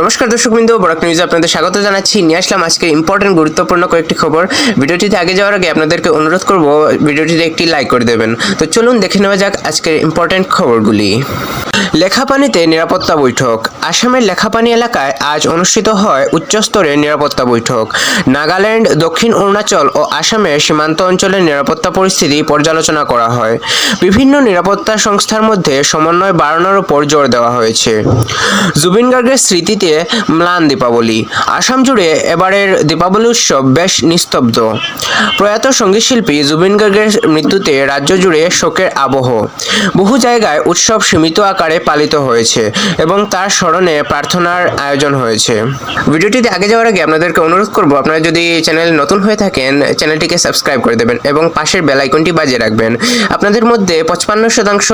নমস্কার দর্শকবৃন্দ, বরাক নিউজে আপনাদের স্বাগত জানাচ্ছি। নিয়ে আসলাম আজকে ইম্পর্টেন্ট গুরুত্বপূর্ণ কয়েকটি খবর। ভিডিওটিতে আগে যাওয়ার আগে আপনাদেরকে অনুরোধ করব, ভিডিওটিতে একটি লাইক করে দেবেন। তো চলুন দেখে নেওয়া যাক আজকের ইম্পর্টেন্ট খবরগুলি। লেখাপানিতে নিরাপত্তা বৈঠক। আসামের লেখাপানি এলাকায় আজ অনুষ্ঠিত হয় উচ্চস্তরের নিরাপত্তা বৈঠক। নাগাল্যান্ড, দক্ষিণ অরুণাচল ও আসামের সীমান্ত অঞ্চলের নিরাপত্তা পরিস্থিতি পর্যালোচনা করা হয়। বিভিন্ন নিরাপত্তা সংস্থার মধ্যে সমন্বয় বাড়ানোর উপর জোর দেওয়া হয়েছে। জুবিন গার্গের স্মৃতিতে ম্লান দীপাবলি। আসাম জুড়ে এবারের দীপাবলি উৎসব বেশ নিস্তব্ধ। প্রয়াত সংগীত শিল্পী জুবিন গার্গের মৃত্যুতে রাজ্য জুড়ে শোকের আবহ। বহু জায়গায় উৎসব সীমিত আকারে পালিত হয়েছে এবং তার স্মরণে প্রার্থনার আয়োজন হয়েছে। ভিডিওটিতে আগে যাওয়ার আগে আপনাদেরকে অনুরোধ করব, আপনারা যদি চ্যানেল নতুন হয়ে থাকেন, চ্যানেলটিকে সাবস্ক্রাইব করে দেবেন এবং পাশের বেল আইকনটি বাজিয়ে রাখবেন। আপনাদের মধ্যে পঁচপান্ন শতাংশ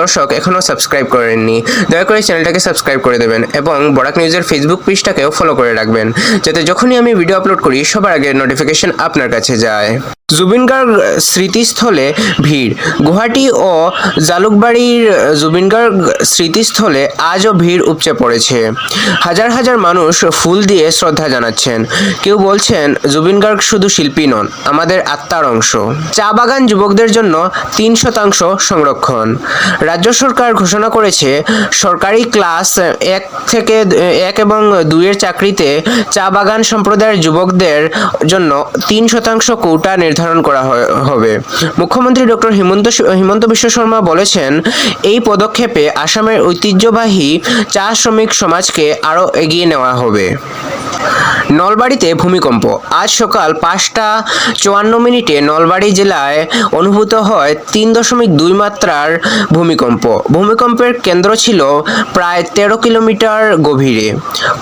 দর্শক এখনও সাবস্ক্রাইব করেননি। দয়া করে চ্যানেলটাকে সাবস্ক্রাইব করে দেবেন এবং বরাক নিউজের ফেসবুক পেজটাকেও ফলো করে রাখবেন, যাতে যখনই আমি ভিডিও আপলোড করি, সবার আগে নোটিফিকেশন আপনার কাছে যায়। জুবিন গার্গ স্মৃতিস্থলে ভিড়। গুয়াহাটি ও জালুকবাড়ির জুবিন গার্গ স্মৃতিস্থলে আজও ভিড় উপচে পড়েছে। হাজার হাজার মানুষ ফুল দিয়ে শ্রদ্ধা জানাচ্ছেন। কেউ বলছেন জুবিন গার্গ শুধু শিল্পী নন, আমাদের আত্মার অংশ। চা বাগান যুবকদের জন্য তিন শতাংশ সংরক্ষণ। রাজ্য সরকার ঘোষণা করেছে, সরকারি ক্লাস এক থেকে এক এবং দুইয়ের চাকরিতে চা বাগান সম্প্রদায়ের যুবকদের জন্য তিন শতাংশ কোটা নির্ধারণ করা হবে। মুখ্যমন্ত্রী ডক্টর হিমন্ত হিমন্ত বিশ্ব শর্মা বলেছেন, এই পদক্ষেপে আসামের ঐতিহ্যবাহী চা শ্রমিক সমাজকে আরও এগিয়ে নেওয়া হবে। নলবাড়িতে ভূমিকম্প। আজ সকাল পাঁচটা চুয়ান্ন মিনিটে নলবাড়ি জেলায় অনুভূত হয় তিন দশমিক দুই মাত্রার ভূমিকম্প। ভূমিকম্পের কেন্দ্র ছিল প্রায় তেরো কিলোমিটার গভীরে।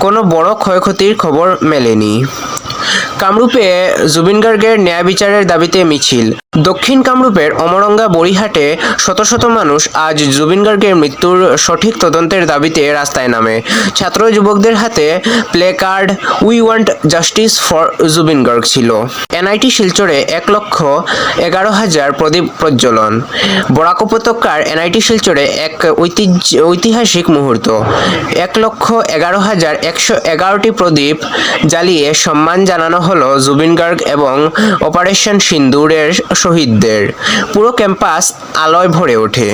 কোনো বড় ক্ষয়ক্ষতির খবর মেলেনি। কামরূপে জুবিন গার্গের ন্যায় বিচারের দাবিতে মিছিল। দক্ষিণ কামরূপের অমরঙ্গা বড়িহাটে শত শত মানুষ আজ জুবিন গার্গের মৃত্যুর সঠিক তদন্তের দাবিতে রাস্তায় নামে। ছাত্র যুবকদের হাতে placard, we want justice for Zubeen Garg ছিল। এনআইটি শিলচরে এক লক্ষ এগারো হাজার প্রদীপ প্রজ্বলন। বরাক উপত্যকার এনআইটি শিলচরে এক ঐতিহ্য, ঐতিহাসিক মুহূর্ত। এক লক্ষ এগারো হাজার একশো এগারোটি প্রদীপ জ্বালিয়ে সম্মান জানানো হলো জুবিন গার্গ এবং অপারেশন সিন্দুরের শহীদদের। পুরো ক্যাম্পাস আলোয় ভরে ওঠে।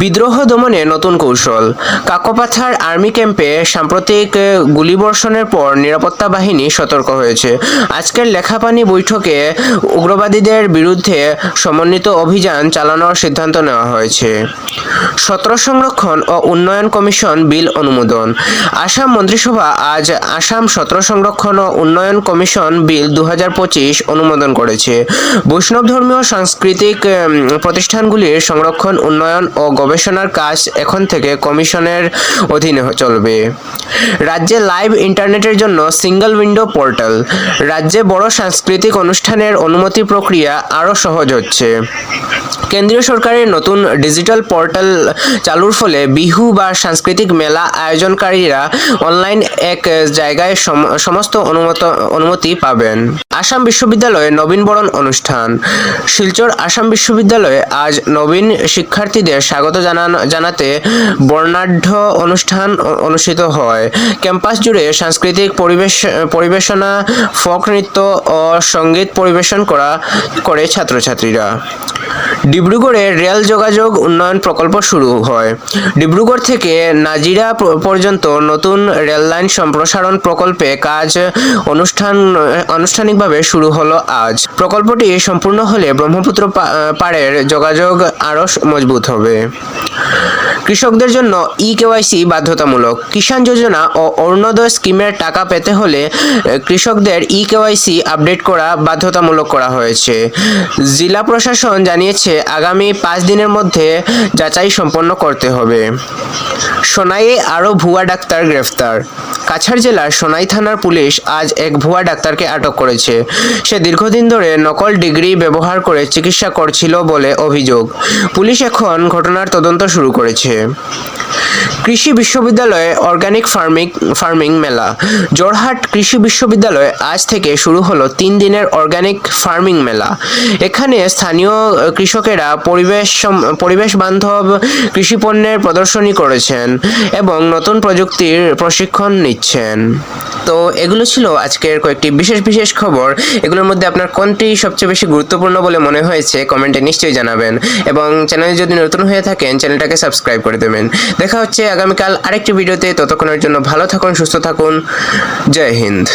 বিদ্রোহ দমনে নতুন কৌশল। কাকোপাথার আর্মি ক্যাম্পে সাম্প্রতিক গুলিবর্ষণের পর নিরাপত্তা বাহিনী সতর্ক হয়েছে। আজকের লেখাপানি বৈঠকে উগ্রবাদীদের বিরুদ্ধে সমন্বিত অভিযান চালানোর সিদ্ধান্ত নেওয়া হয়েছে। সত্র সংরক্ষণ ও উন্নয়ন কমিশন বিল অনুমোদন। আসাম মন্ত্রিসভা আজ আসাম সত্র সংরক্ষণ ও উন্নয়ন কমিশন বিল দু হাজার পঁচিশ অনুমোদন করেছে। বৈষ্ণব ধর্মীয় সাংস্কৃতিক প্রতিষ্ঠানগুলির সংরক্ষণ, উন্নয়ন ও গবেষণার কাজ এখন থেকে কমিশনের অধীনে চলবে। রাজ্যে লাইভ ইন্টারনেটের জন্য সিঙ্গল উইন্ডো পোর্টাল। রাজ্যে বড় সাংস্কৃতিক অনুষ্ঠানের অনুমতি প্রক্রিয়া আরও সহজ হচ্ছে। কেন্দ্রীয় সরকারের নতুন ডিজিটাল পোর্টাল চালুর ফলে বিহু বা সাংস্কৃতিক মেলা আয়োজনকারীরা অনলাইন এক জায়গায় সম- সমস্ত অনুমত অনুমতি পাবেন। আসাম বিশ্ববিদ্যালয়ে নবীনবরণ অনুষ্ঠান। শিলচর আসাম বিশ্ববিদ্যালয়ে আজ নবীন শিক্ষার্থীদের স্বাগত জানাতে বর্ণাঢ্য অনুষ্ঠান অনুষ্ঠিত হয়। ক্যাম্পাস জুড়ে সাংস্কৃতিক পরিবেশ, পরিবেশনা, ফোক নৃত্য ও সংগীত পরিবেশন করা, করে ছাত্রছাত্রীরা। ডিব্রুগড়ে রেল যোগাযোগ উন্নয়ন প্রকল্প শুরু হয়। ডিব্রুগড় থেকে নাজিরা পর্যন্ত নতুন রেল লাইন সম্প্রসারণ প্রকল্পে কাজ অনুষ্ঠান আনুষ্ঠানিকভাবে শুরু হলো আজ। প্রকল্পটি সম্পূর্ণ হলে ব্রহ্মপুত্র পাড়ের যোগাযোগ আরও মজবুত হবে। কৃষকদের জন্য ই কেওয়াইসি বাধ্যতামূলক। কিষাণ যোজনা ও অরুণোদয় স্কিমের টাকা পেতে হলে কৃষকদের ই কেওয়াইসি আপডেট করা বাধ্যতামূলক করা হয়েছে। জেলা প্রশাসন জানিয়েছে, আগামী পাঁচ দিনের মধ্যে যাচাই সম্পন্ন করতে হবে। সোনাইয়ে আরও ভুয়া ডাক্তার গ্রেফতার। কাছাড় জেলার সোনাই থানার পুলিশ আজ এক ভুয়া ডাক্তারকে আটক করেছে। সে দীর্ঘদিন ধরে নকল ডিগ্রি ব্যবহার করে চিকিৎসা করছিল বলে অভিযোগ। পুলিশ এখন ঘটনার তদন্ত শুরু করেছে। কৃষি বিশ্ববিদ্যালয়ে অর্গানিক ফার্মিং ফার্মিং মেলা। জোরহাট কৃষি বিশ্ববিদ্যালয়ে আজ থেকে শুরু হলো তিন দিনের অর্গানিক ফার্মিং মেলা। এখানে স্থানীয় কৃষকেরা পরিবেশ পরিবেশ বান্ধব কৃষি পণ্যের প্রদর্শনী করেছেন এবং নতুন প্রযুক্তির প্রশিক্ষণ নিচ্ছেন তো এগুলো ছিল আজকের কয়েকটি বিশেষ বিশেষ খবর। এগুলোর মধ্যে আপনার কোনটি সবচেয়ে বেশি গুরুত্বপূর্ণ বলে মনে হয়েছে কমেন্টে নিশ্চয়ই জানাবেন। এবং চ্যানেলে যদি নতুন হয়ে থাকেন, চ্যানেলটাকে সাবস্ক্রাইব করে দেবেন। দেখা হচ্ছে আগামীকাল আরেকটি ভিডিওতে। ততক্ষণের জন্য ভালো থাকুন, সুস্থ থাকুন। জয় হিন্দ।